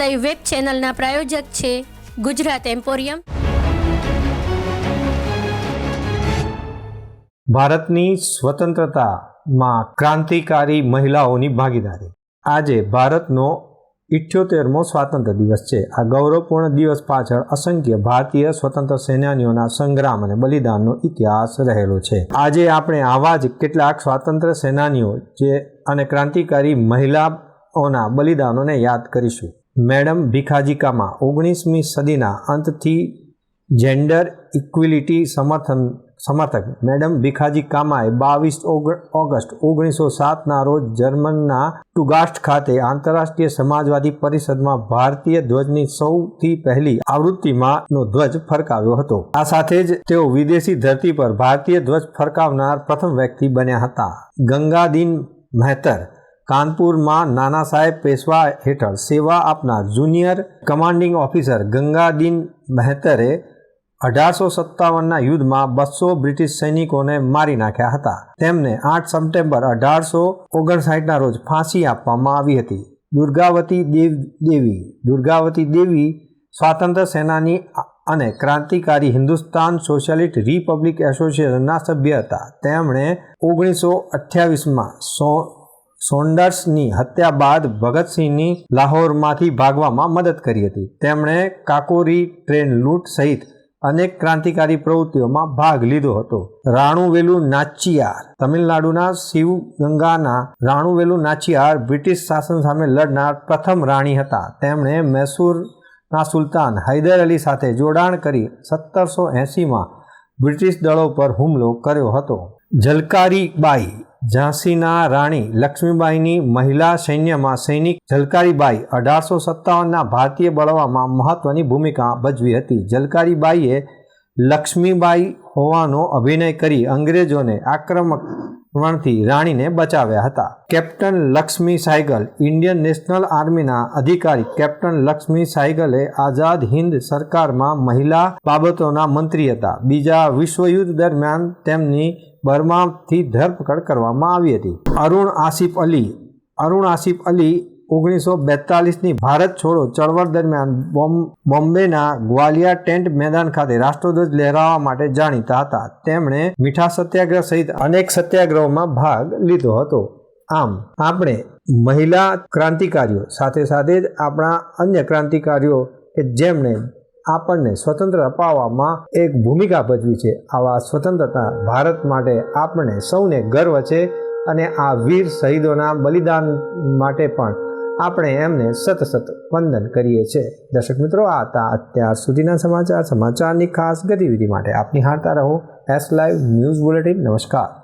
Live web ચેનલના પ્રાયોજક છે Gujarat emporium ભારતની સ્વતંત્રતામાં ક્રાંતિકારી મહિલાઓની ભાગીદારી. આજે ભારતનો ઇઠ્યોતેરમો સ્વાતંત્ર્ય દિવસ છે. આ ગૌરવપૂર્ણ દિવસ પાછળ અસંખ્ય ભારતીય સ્વતંત્ર સેનાનીઓના સંગ્રામ અને બલિદાનનો ઇતિહાસ રહેલો છે. આજે આપણે આવા જ કેટલાક સ્વાતંત્ર્ય સેનાનીઓ જે અને ક્રાંતિકારી મહિલાઓના બલિદાનોને યાદ કરીશું. મેડમ ભીખાજીકામાં ઓગણીસમી સદીના અંતથી જેન્ડર ઇક્વિલિટી સમર્થન, સમર્થક. મેડમ ભીખાજી કામાએ બાવીસ ઓગસ્ટ ઓગણીસો સાતના રોજ જર્મનના ટુગાસ્ટ ખાતે આંતરરાષ્ટ્રીય સમાજવાદી પરિષદમાં ભારતીય ધ્વજની સૌથી પહેલી આવૃત્તિમાં ધ્વજ ફરકાવ્યો હતો. આ સાથે જ તેઓ વિદેશી ધરતી પર ભારતીય ધ્વજ ફરકાવનાર પ્રથમ વ્યક્તિ બન્યા હતા. ગંગાદીન મહેતર કાનપુરમાં નાના સાહેબ પેશવા હેઠળ સેવા આપનાર જુનિયર કમાન્ડિંગ ઓફિસર ગંગાદીન મહેતરે અઢારસો સત્તાવનના યુદ્ધમાં બસો બ્રિટિશ સૈનિકોને મારી નાખ્યા હતા. તેમને આઠ સપ્ટેમ્બર અઢારસો ઓગણસાઠના રોજ ફાંસી આપવામાં આવી હતી. દુર્ગાવતી દેવ દેવી, દુર્ગાવતી દેવી સ્વાતંત્ર્ય સેનાની અને ક્રાંતિકારી હિન્દુસ્તાન સોશિયાલિસ્ટ રિપબ્લિક એસોસિએશનના સભ્ય હતા. તેમણે ઓગણીસો અઠ્યાવીસમાં સો સોન્ડર્સની હત્યા બાદ ભગતસિંહની લાહોરમાંથી ભાગવામાં મદદ કરી હતી. તેમણે કાકોરી ટ્રેન લૂંટ સહિત અનેક ક્રાંતિકારી પ્રવૃત્તિઓમાં ભાગ લીધો હતો. રાણુવેલુ નાચિયાર તમિલનાડુના શિવગંગાના રાણુવેલુ નાચિયાર બ્રિટિશ શાસન સામે લડનાર પ્રથમ રાણી હતા. તેમણે મૈસૂરના સુલતાન હૈદર અલી સાથે જોડાણ કરી સત્તરસો એંસીમાં બ્રિટિશ દળો પર હુમલો કર્યો હતો. ઝલકારી બાઈ ઝાંસીના રાણી લક્ષ્મીબાઈની મહિલા સૈન્યમાં સૈનિક જલકારીબાઈ અઢારસો સત્તાવનના ભારતીય બળવામાં મહત્વની ભૂમિકા ભજવી હતી. જલકારીબાઈએ લક્ષ્મીબાઈ હોવાનો અભિનય કરી અંગ્રેજોને આક્રમણથી રાણીને બચાવ્યા હતા. Captain Lakshmi Sahgal, Indian national આર્મીના અધિકારી કેપ્ટન લક્ષ્મી સાયગલે આઝાદ હિન્દ સરકારમાં મહિલા બાબતોના મંત્રી હતા. બીજા વિશ્વયુદ્ધ દરમિયાન તેમની બર્માથી ધરપકડ કરવામાં આવી હતી. અરુણ આસિફ અલી, અરુણ આસિફ અલી ઓગણીસો બેતાલીસની ભારત છોડો ચળવળ દરમિયાન બોમ્બેના ગ્વાલિયા ટેન્ટ મેદાન ખાતે રાષ્ટ્રધ્વજ લહેરાવવા માટે જાણીતા હતા. તેમણે મીઠા સત્યાગ્રહ સહિત અનેક સત્યાગ્રહોમાં ભાગ લીધો હતો. આમ, આપણે મહિલા ક્રાંતિકારીઓ સાથે સાથે જ આપણા અન્ય ક્રાંતિકારીઓ કે જેમણે આપણને સ્વતંત્ર અપાવવામાં એક ભૂમિકા ભજવી છે. આવા સ્વતંત્રતા ભારત માટે આપણે સૌને ગર્વ છે અને આ વીર શહીદોના બલિદાન માટે પણ આપણે એમને સત સત વંદન કરીએ છીએ. દર્શક મિત્રો, આ હતા અત્યાર સુધીના સમાચાર. સમાચારની ખાસ ગતિવિધિ માટે આપની હારતા રહો. એસ લાઈવ ન્યૂઝ બુલેટિન નમસ્કાર.